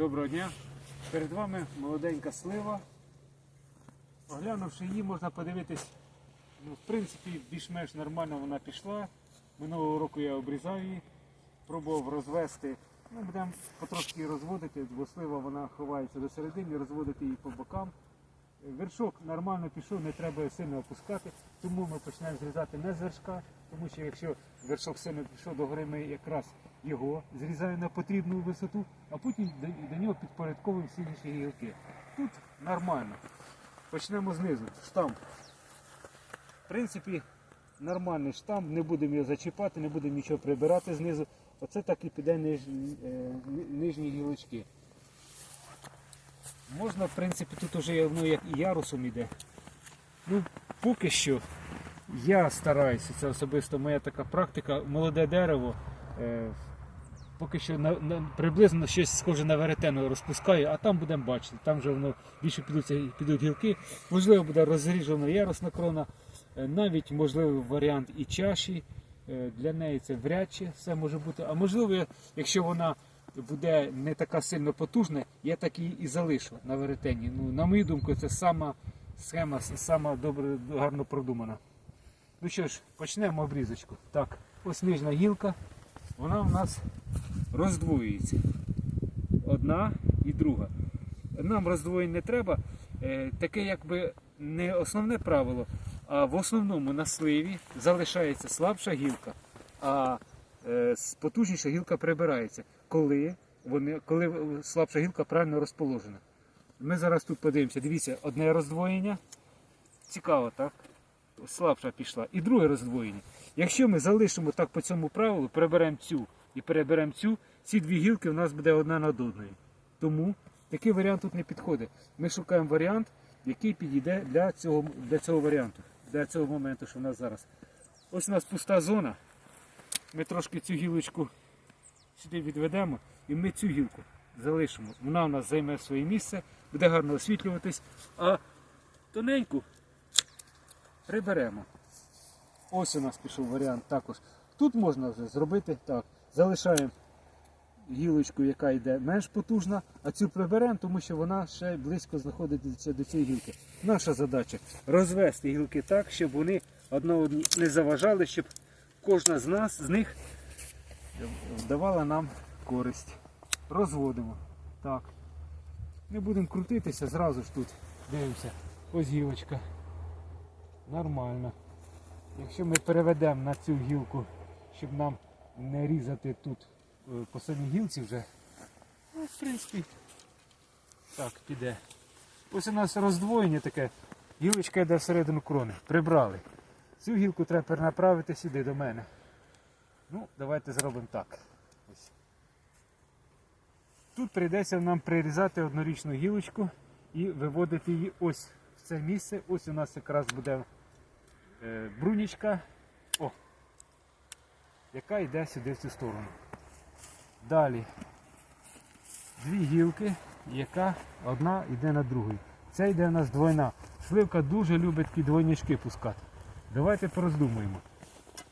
Доброго дня. Перед вами молоденька слива. Оглянувши її, можна подивитись, ну, в принципі, більш-менш нормально вона пішла. Минулого року я обрізав її, пробував розвести. Ну, будемо потрошки розводити, бо слива вона ховається до середини, розводити її по бокам. Вершок нормально пішов, не треба сильно опускати, тому ми почнемо зрізати не з вершка, тому що якщо вершок сильно пішов до гори, ми якраз його зрізаємо на потрібну висоту, а потім до, нього підпорядковуємо всі інші гілки. Тут нормально. Почнемо знизу. Штамп. В принципі, нормальний штамп, не будемо його зачіпати, не будемо нічого прибирати знизу. Оце так і піде нижні, е, нижні гілочки. Можна, в принципі, тут уже воно як і ярусом іде. Ну, поки що я стараюся, це особисто моя така практика, молоде дерево. Поки що на, на, приблизно щось схоже на веретено розпускаю, а там будемо бачити. Там вже воно більше підуть, підуть гілки. Можливо, буде розріжена ярусна крона, е, навіть можливий варіант і чаші. Е, Для неї це вряд чи все може бути. А можливо, якщо вона буде не така сильно потужна, я так її і залишу на веретені. Ну, на мою думку, це сама схема, сама добре, гарно продумана. Ну що ж, почнемо обрізочку. Так, ось нижня гілка, вона в нас роздвоюється. Одна і друга. Нам роздвоєнь не треба. Е, Таке якби не основне правило, а в основному на сливі залишається слабша гілка, а е, потужніша гілка прибирається, коли, вони, коли слабша гілка правильно розположена. Ми зараз тут подивимося, дивіться, одне роздвоєння. Цікаво, так? Слабша пішла. І друге роздвоєння. Якщо ми залишимо так по цьому правилу, приберемо цю і переберемо цю, ці дві гілки у нас буде одна над одною. Тому такий варіант тут не підходить. Ми шукаємо варіант, який підійде для цього, для цього варіанту, для цього моменту, що в нас зараз. Ось у нас пуста зона. Ми трошки цю гілочку сюди відведемо і ми цю гілку залишимо. Вона у нас займе своє місце, буде гарно освітлюватись, а тоненьку приберемо. Ось у нас пішов варіант також. Тут можна вже зробити так. Залишаємо гілочку, яка йде менш потужна, а цю приберемо, тому що вона ще близько знаходиться до цієї гілки. Наша задача розвести гілки так, щоб вони одна одній не заважали, щоб кожна з нас з них давала нам користь. Розводимо. Так. Не будемо крутитися, зразу ж тут дивимося. Ось гілочка. Нормально. Якщо ми переведемо на цю гілку, щоб нам не різати тут по самій гілці вже, ну, в принципі, так, піде. Ось у нас роздвоєння таке, гілочка йде всередину крони. Прибрали. Цю гілку треба перенаправити сюди до мене. Ну, давайте зробимо так. Ось. Тут прийдеться нам прирізати однорічну гілочку і виводити її ось в це місце. Ось у нас якраз буде е, брунічка, о, яка йде сюди в цю сторону. Далі дві гілки, яка одна йде на другу. Це йде у нас двойна. Сливка дуже любить такі двойнички пускати. Давайте пороздумуємо.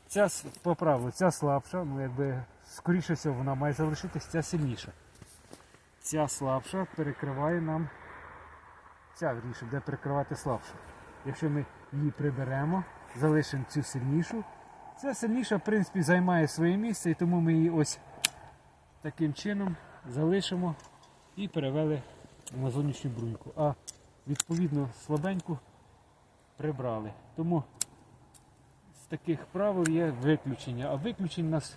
Ця по правилу, ця слабша, ну якби скоріше всього вона має залишитись, ця сильніша. Ця слабша перекриває нам ця вірніше буде перекривати слабшу. Якщо ми її приберемо, залишимо цю сильнішу, ця сильніша, в принципі, займає своє місце, і тому ми її ось таким чином залишимо і перевели на зовнішню бруньку. А відповідно слабеньку прибрали. Тому з таких правил є виключення, а виключень у нас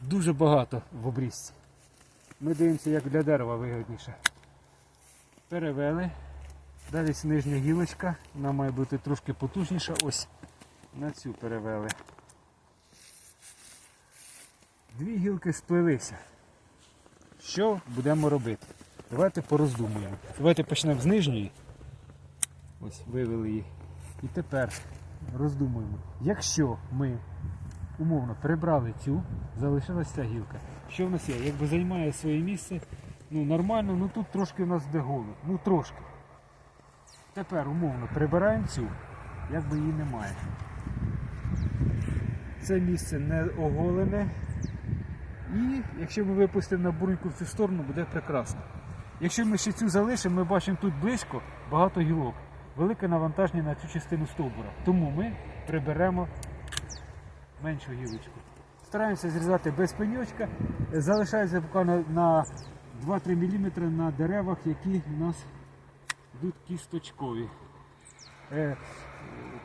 дуже багато в обрізці. Ми дивимося, як для дерева вигідніше. Перевели. Далі нижня гілочка, вона має бути трошки потужніша. Ось на цю перевели. Дві гілки сплелися. Що будемо робити? Давайте пороздумуємо. Давайте почнемо з нижньої. Ось вивели її. І тепер роздумуємо. Якщо ми умовно прибрали цю, залишилася ця гілка. Що в нас є? Якби займає своє місце, ну нормально, ну тут трошки у нас де голо. Ну трошки. Тепер умовно прибираємо цю, якби її немає. Це місце не оголене. І якщо ми випустимо на бруньку в цю сторону, буде прекрасно. Якщо ми ще цю залишимо, ми бачимо тут близько багато гілок. Велике навантаження на цю частину стовбура. Тому ми приберемо меншу гілочку. Стараємося зрізати без пеньочка. Залишається буквально на 2-3 мм на деревах, які у нас йдуть кісточкові.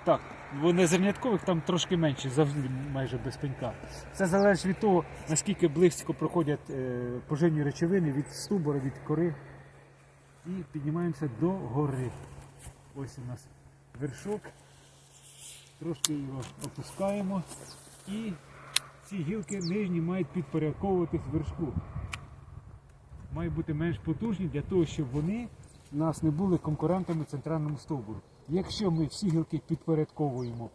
Так, бо на зерняткових там трошки менше, завжди майже без пенька. Це залежить від того, наскільки близько проходять е, поживні речовини від стовбура, від кори. І піднімаємося до гори. Ось у нас вершок. Трошки його опускаємо. І ці гілки нижні мають підпорядковуватись вершку. Мають бути менш потужні для того, щоб вони у нас не були конкурентами центральному стовбуру. Якщо ми всі гілки підпорядковуємо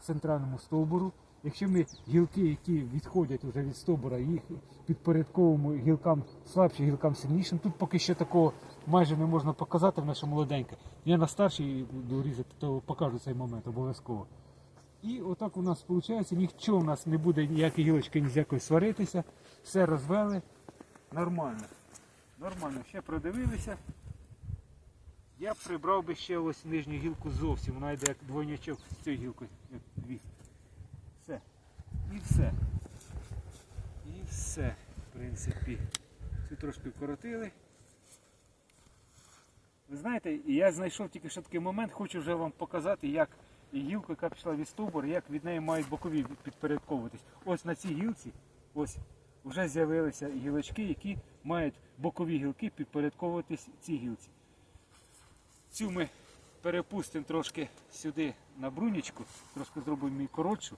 центральному стовбуру, якщо ми гілки, які відходять вже від стовбура, їх підпорядковуємо гілкам слабшим, гілкам сильнішим, тут поки що такого майже не можна показати в наша молоденька. Я на старшій буду різати, то покажу цей момент обов'язково. І отак у нас виходить, нічого у нас не буде ніякі гілочки ні з якої сваритися. Все розвели. Нормально. Нормально, ще продивилися. Я б прибрав би ще ось нижню гілку зовсім. Вона йде як двойнячок з цією гілкою. Дві. Все. І все. І все, в принципі. Цю трошки вкоротили. Ви знаєте, я знайшов тільки що такий момент, хочу вже вам показати, як гілка, яка пішла від стовбура, як від неї мають бокові підпорядковуватись. Ось на цій гілці ось вже з'явилися гілочки, які мають бокові гілки підпорядковуватись цій гілці. Цю ми перепустимо трошки сюди на брунічку, трошки зробимо її коротшу.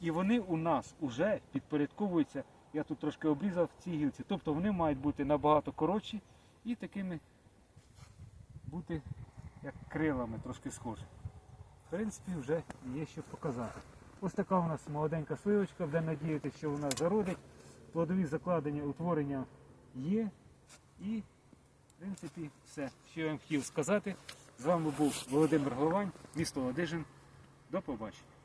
І вони у нас вже підпорядковуються, я тут трошки обрізав в цій гілці. Тобто вони мають бути набагато коротші і такими бути як крилами трошки схожі. В принципі, вже є що показати. Ось така у нас молоденька сливочка, буде надіятися, що вона зародить. Плодові закладення, утворення є. І, в принципі, все, що я вам хотів сказати. З вами був Володимир Головань, місто Ладижин. До побачення.